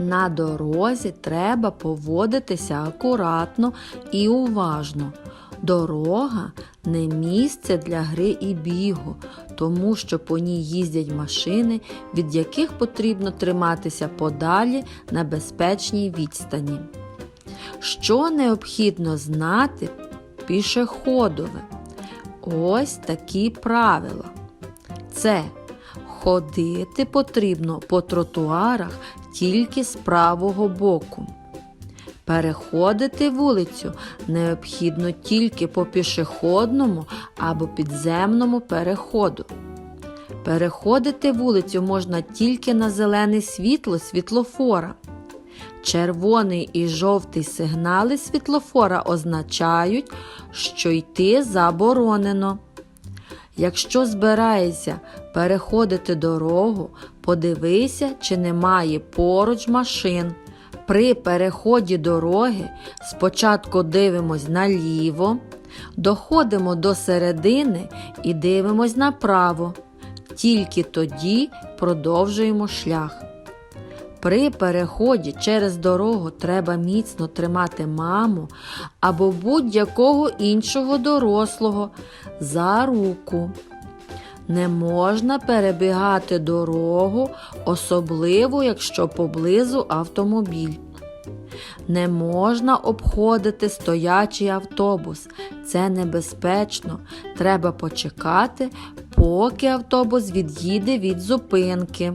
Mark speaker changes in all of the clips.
Speaker 1: На дорозі треба поводитися акуратно і уважно. Дорога не місце для гри і бігу, тому що по ній їздять машини, від яких потрібно триматися подалі на безпечній відстані. Що необхідно знати пішоходове? Ось такі правила. Це ходити потрібно по тротуарах тільки з правого боку. Переходити вулицю необхідно тільки по пішохідному або підземному переходу. Переходити вулицю можна тільки на зелене світло світлофора. Червоний і жовтий сигнали світлофора означають, що йти заборонено. Якщо збираєшся переходити дорогу, подивися, чи немає поруч машин. При переході дороги спочатку дивимось наліво, доходимо до середини і дивимось направо. Тільки тоді продовжуємо шлях. При переході через дорогу треба міцно тримати маму або будь-якого іншого дорослого за руку. Не можна перебігати дорогу, особливо якщо поблизу автомобіль. Не можна обходити стоячий автобус. Це небезпечно. Треба почекати, поки автобус від'їде від зупинки.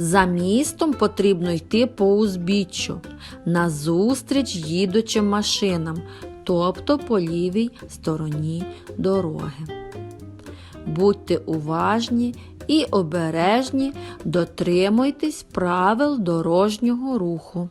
Speaker 1: За містом потрібно йти по узбіччю, назустріч їдучим машинам, тобто по лівій стороні дороги. Будьте уважні і обережні, дотримуйтесь правил дорожнього руху.